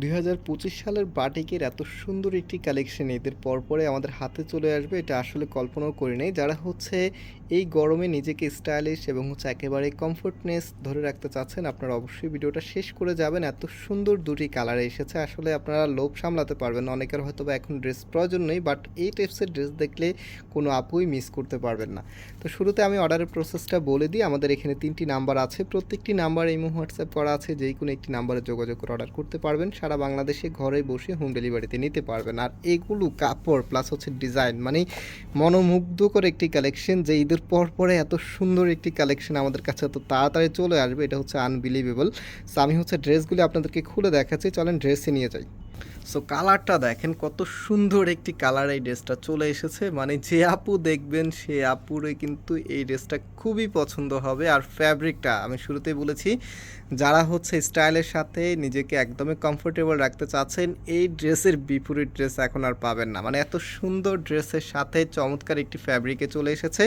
দুই হাজার পঁচিশ সালের বাটিকের এত সুন্দর একটি কালেকশন এদের পরপরে আমাদের হাতে চলে আসবে, এটা আসলে কল্পনাও করি নাই। যারা হচ্ছে এই গরমে নিজেকে স্টাইলিশ এবং হচ্ছে একেবারে কমফোর্টনেস ধরে রাখতে চাচ্ছেন, আপনারা অবশ্যই ভিডিওটা শেষ করে যাবেন। এত সুন্দর দুটি কালারে এসেছে, আসলে আপনারা লোভ সামলাতে পারবেন। অনেকের হয়তো বা এখন ড্রেস প্রয়োজন নেই বাট এই টাইপসের ড্রেস দেখলে কোনো আপুই মিস করতে পারবেন না। তো শুরুতে আমি অর্ডারের প্রসেসটা বলে দিই, আমাদের এখানে তিনটি নাম্বার আছে। প্রত্যেকটি নাম্বার এই হোয়াটসঅ্যাপ করা আছে, যেই কোনো একটি নাম্বারে যোগাযোগ করে অর্ডার করতে পারবেন। সারা বাংলাদেশে ঘরে বসে হোম ডেলিভারিতে নিতে পারবেন। আর এগুলো কাপড় প্লাস হচ্ছে ডিজাইন মানে মনোমুগ্ধকর একটি কালেকশন যে ঈদের পর পরে এত সুন্দর একটি কালেকশন আমাদের কাছে এত তাড়াতাড়ি চলে আসবে, এটা হচ্ছে আনবিলিভেবল আমি হচ্ছে ড্রেসগুলি আপনাদেরকে খুলে দেখাচ্ছি, চলেন ড্রেসে নিয়ে যাই। সো কালারটা দেখেন, কত সুন্দর একটি কালার এই ড্রেসটা চলে এসেছে। মানে যে আপু দেখবেন, সে আপুরে কিন্তু এই ড্রেসটা খুবই পছন্দ হবে। আর ফ্যাব্রিকটা আমি শুরুতেই বলেছি, যারা হচ্ছে স্টাইলের সাথে নিজেকে একদমই কমফোর্টেবল রাখতে চাচ্ছেন, এই ড্রেসের বিপরীত ড্রেস এখন আর পাবেন না। মানে এত সুন্দর ড্রেসের সাথে চমৎকার একটি ফ্যাব্রিকে চলে এসেছে।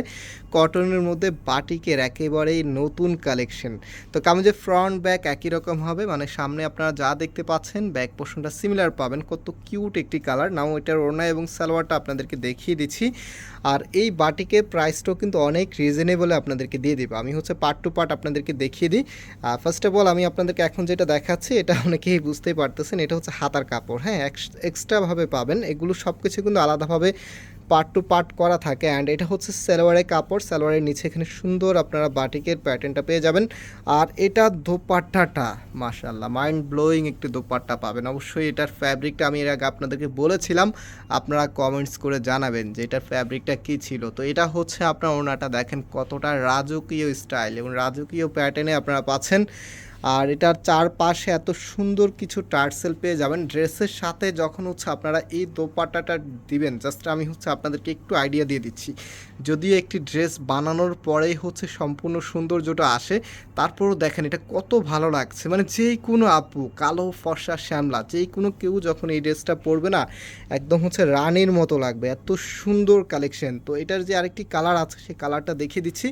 কটনের মধ্যে বাটিকের একেবারেই নতুন কালেকশন তো কামিজের ফ্রন্ট ব্যাক একই রকম হবে মানে সামনে আপনারা যা দেখতে পাচ্ছেন ব্যাক পোর্শনটা সিমিলার পাবেন। কত কিউট একটি কালার। নাও এটার ওড়না এবং সালোয়ারটা আপনাদেরকে দেখিয়ে দিচ্ছি। আর এই বাটিকের প্রাইসটাও কিন্তু অনেক রিজনেবলে আপনাদেরকে দিয়ে দেবো। আমি হচ্ছে পার্ট টু পার্ট আপনাদেরকে দেখিয়ে দিই। ফার্স্ট অফ অল আমি আপনাদেরকে এখন যেটা দেখাচ্ছি, এটা অনেকেই বুঝতেই পারতেছেন, এটা হচ্ছে হাতার কাপড়। হ্যাঁ এক্সট্রাভাবে পাবেন। এগুলো সব কিছু কিন্তু আলাদাভাবে পার্ট টু পার্ট করা থাকে অ্যান্ড এটা হচ্ছে সালোয়ারের কাপড়। সালোয়ারের নিচে এখানে সুন্দর আপনারা বাটিকের প্যাটার্নটা পেয়ে যাবেন। আর এটা দোপাট্টাটা মাশাল্লাহ মাইন্ড ব্লোয়িং একটি দোপাট্টা পাবেন। অবশ্যই এটার ফ্যাব্রিকটা আমি এর আগে আপনাদেরকে বলেছিলাম, আপনারা কমেন্টস করে জানাবেন যে এটার ফ্যাব্রিকটা কী ছিল। তো এটা হচ্ছে আপনার ওনাটা দেখেন কতটা রাজকীয় স্টাইল এবং রাজকীয় প্যাটার্নে আপনারা পাচ্ছেন। আর এটার চারপাশে এত সুন্দর কিছু টার্সেল পেয়ে যাবেন। ড্রেসের সাথে যখন হচ্ছে আপনারা এই দোপাট্টাটা দিবেন জাস্ট আমি হচ্ছে আপনাদেরকে একটু আইডিয়া দিয়ে দিচ্ছি। যদিও একটি ড্রেস বানানোর পরেই হচ্ছে সম্পূর্ণ সৌন্দর্যটা আসে, তারপরও দেখেন এটা কত ভালো লাগছে। মানে যেই কোনো আপু, কালো ফর্সা শ্যামলা, যেই কোনো কেউ যখন এই ড্রেসটা পরবে না, একদম হচ্ছে রানের মতো লাগবে। এত সুন্দর কালেকশন। তো এটার যে আরেকটি কালার আছে, সেই কালারটা দেখিয়ে দিচ্ছি।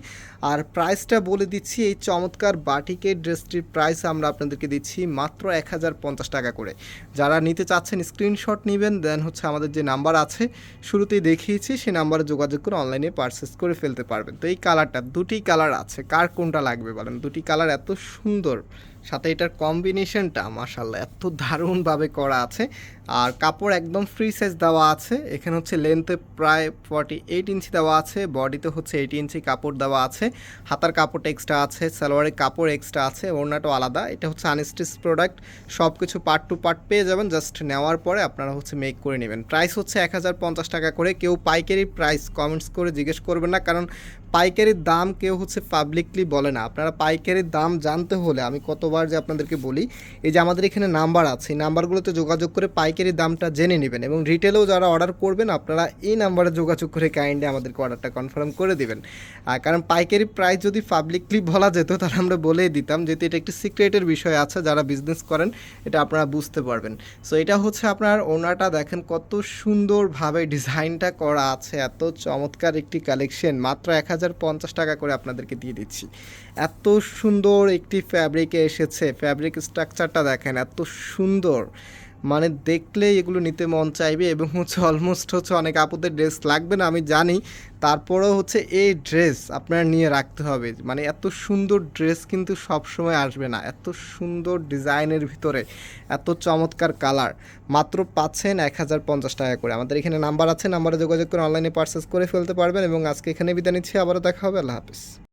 আর প্রাইসটা বলে দিচ্ছি এই চমৎকার বাটিকের ড্রেসটির প্রাইস আমরা আপনাদেরকে দিচ্ছি মাত্র এক হাজার পঞ্চাশ টাকা করে। যারা নিতে চাচ্ছেন স্ক্রিনশট নেবেন দেন হচ্ছে আমাদের যে নাম্বার আছে, শুরুতেই দেখিয়েছি, সেই নাম্বারে যোগাযোগ করে অনলাইনে পারচেস করে ফেলতে পারবেন। তো এই কালারটা দুটি কালার আছে, কার কোনটা লাগবে বলেন? দুটি কালার এত সুন্দর। সাথে এটার কম্বিনেশনটা মাসাল্লাহ এত দারুণভাবে করা আছে। আর কাপড় একদম ফ্রি সাইজ দেওয়া আছে। এখানে হচ্ছে লেন্থে প্রায় ফর্টি এইট ইঞ্চি দেওয়া আছে। বডিতে হচ্ছে এইট ইঞ্চি কাপড় দেওয়া আছে। হাতার কাপড়টা এক্সট্রা আছে, সালোয়ারের কাপড় এক্সট্রা আছে, ওড়নাটাও আলাদা। এটা হচ্ছে আনস্টিচ প্রোডাক্ট সব কিছু পার্ট টু পার্ট পেয়ে যাবেন। জাস্ট নেওয়ার পরে আপনারা হচ্ছে মেক করে নেবেন। প্রাইস হচ্ছে এক হাজার পঞ্চাশ টাকা করে। কেউ পাইকারি প্রাইস কমেন্টস করে জিজ্ঞেস করবেন না। কারণ পাইকারির দাম কেউ হচ্ছে পাবলিকলি বলে না। আপনারা পাইকারির দাম জানতে হলে আমি কতবার যে আপনাদেরকে বলি, এই যে আমাদের এখানে নাম্বার আছে, এই নাম্বারগুলোতে যোগাযোগ করে পাইকারি দামটা জেনে নেবেন এবং রিটেলেও যারা অর্ডার করবেন, আপনারা এই নাম্বারে যোগাযোগ করে কাইন্ডলি আমাদেরকে অর্ডারটা কনফার্ম করে দিবেন। আর কারণ পাইকারি প্রাইস যদি পাবলিকলি বলা যেত, তাহলে আমরা বলেই দিতাম, যেহেতু এটা একটি সিক্রেটের বিষয় আছে, যারা বিজনেস করেন, এটা আপনারা বুঝতে পারবেন। সো এটা হচ্ছে আপনার ওনাটা দেখেন কত সুন্দরভাবে ডিজাইনটা করা আছে, এত চমৎকার একটি কালেকশন মাত্র এক হাজার পঞ্চাশ টাকা করে আপনাদেরকে দিয়ে দিচ্ছি। এত সুন্দর একটি ফ্যাব্রিকে এসেছে ফ্যাব্রিক স্ট্রাকচারটা দেখেন, এত সুন্দর। মানে দেখলে এগুলো নিতে মন চাইবে এবং হচ্ছে অলমোস্ট হচ্ছে অনেক আপুদের ড্রেস লাগবে না, আমি জানি। তারপরেও হচ্ছে এই ড্রেস আপনারা নিয়ে রাখতে হবে। মানে এত সুন্দর ড্রেস কিন্তু সব সময় আসবে না। এত সুন্দর ডিজাইনের ভিতরে, এত চমৎকার কালার মাত্র পাচ্ছেন এক হাজার পঞ্চাশ টাকা করে। আমাদের এখানে নাম্বার আছে নাম্বারে যোগাযোগ করে অনলাইনে পারচেস করে ফেলতে পারবেন এবং আজকে এখানে বিদায় নিচ্ছি। আবারও দেখা হবে, আল্লাহ হাফিজ।